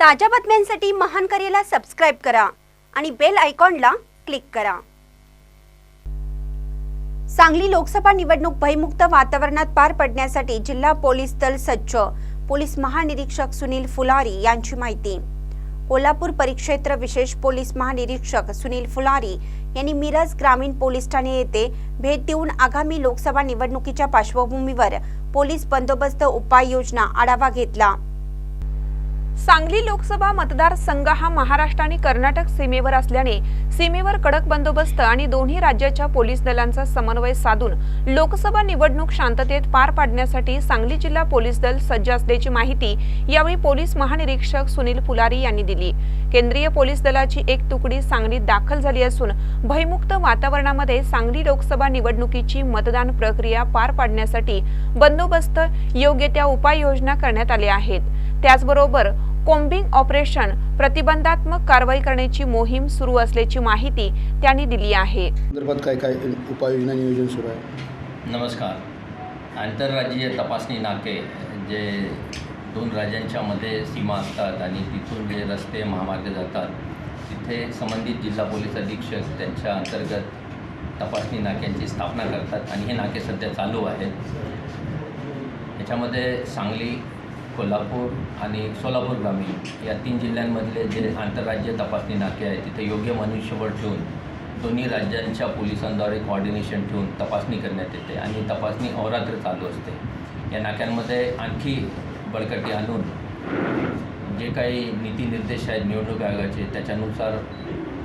ताज्या बातम्यांसाठी महान करेला सबस्क्राईब करा आणि बेल आयकॉनला क्लिक करा. सांगली लोकसभा निवडणूक भयमुक्त वातावरणात पार पडण्यासाठी जिल्हा पोलीस दल सज्ज. पोलीस महानिरीक्षक सुनील फुलारी यांची माहिती. कोल्हापूर परिक्षेत्र विशेष पोलीस महानिरीक्षक सुनील फुलारी यांनी मिरज ग्रामीण पोलीस ठाणे येथे भेट देऊन आगामी लोकसभा निवडणुकीच्या पार्श्वभूमीवर पोलीस बंदोबस्त उपाययोजना आढावा घेतला. सांगली लोकसभा मतदारसंघ हा महाराष्ट्र आणि कर्नाटक सीमेवर असल्याने सीमेवर कडक बंदोबस्त आणि दोन्ही राज्याच्या पोलीस दलांचा समन्वय साधून लोकसभा निवडणूक शांततेत पार पाडण्यासाठी सांगली जिल्हा पोलीस दल सज्ज असल्याची माहिती यावेळी पोलीस महानिरीक्षक सुनील फुलारी यांनी दिली. केंद्रीय पोलीस दलाची एक तुकडी सांगलीत दाखल झाली असून भयमुक्त वातावरणामध्ये सांगली लोकसभा निवडणुकीची मतदान प्रक्रिया पार पाडण्यासाठी बंदोबस्त योग्य त्या उपाययोजना करण्यात आल्या आहेत. त्याचबरोबर कोम्बिंग ऑपरेशन प्रतिबंधात्मक कारवाई करण्याची मोहीम सुरू असल्याची माहिती त्यांनी दिली आहे. संदर्भात काय काय उपाययोजना नियोजन सुरू आहे? नमस्कार. आंतरराज्यीय तपासणी नाके जे दोन राज्यांच्या मध्ये सीमा असतात आणि तिथून जे रस्ते महामार्ग जातात तिथे संबंधित जिल्हा पोलीस अधीक्षक त्यांच्या अंतर्गत तपासणी नाक्यांची स्थापना करतात. आणि हे नाके सध्या चालू आहेत. याच्यामध्ये सांगली कोल्हापूर आणि सोलापूर ग्रामीण या तीन जिल्ह्यांमधले जे आंतरराज्य तपासणी नाके आहेत तिथे योग्य मनुष्यबळ ठेवून दोन्ही राज्यांच्या पोलिसांद्वारे कॉर्डिनेशन ठेवून तपासणी करण्यात येते आणि तपासणी अहोरात्र चालू असते. या नाक्यांमध्ये आणखी बळकटी आणून जे काही नीतीनिर्देश आहेत निवडणूक आयोगाचे त्याच्यानुसार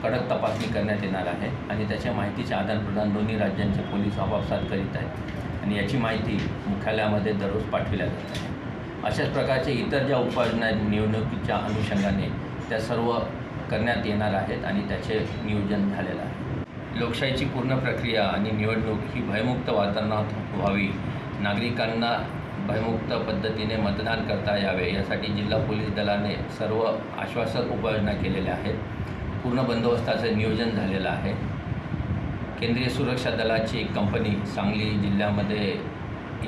कडक तपासणी करण्यात येणार आहे आणि त्याच्या माहितीचे आदानप्रदान दोन्ही राज्यांचे पोलीस आपापसात करीत आहेत. आणि याची माहिती मुख्यालयामध्ये दररोज पाठविल्या जात आहे. अशाच प्रकारचे इतर ज्या उपाययोजना आहेत निवडणुकीच्या अनुषंगाने त्या सर्व करण्यात येणार आहेत आणि त्याचे नियोजन झालेलं आहे. लोकशाहीची पूर्ण प्रक्रिया आणि निवडणूक ही भयमुक्त वातावरणात व्हावी नागरिकांना भयमुक्त पद्धतीने मतदान करता यावे यासाठी जिल्हा पोलीस दलाने सर्व आश्वासक उपाययोजना केलेल्या आहेत. पूर्ण बंदोबस्ताचं नियोजन झालेलं आहे. केंद्रीय सुरक्षा दलाची एक कंपनी सांगली जिल्ह्यामध्ये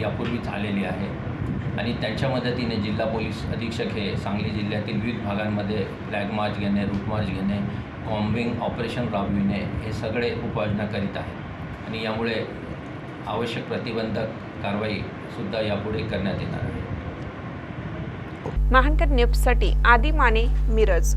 यापूर्वीच आलेली आहे. आणि त्यांच्या मदतीने जिल्हा पोलीस अधीक्षक हे सांगली जिल्ह्यातील विविध भागांमध्ये फ्लॅग मार्च घेणे रूट मार्च घेणे कॉम्बिंग ऑपरेशन राबविणे हे सगळे उपाययोजना करीत आहेत. आणि यामुळे आवश्यक प्रतिबंधक कारवाईसुद्धा यापुढे करण्यात येणार आहे. महानकर न्यूजसाठी आदी माने मिरज.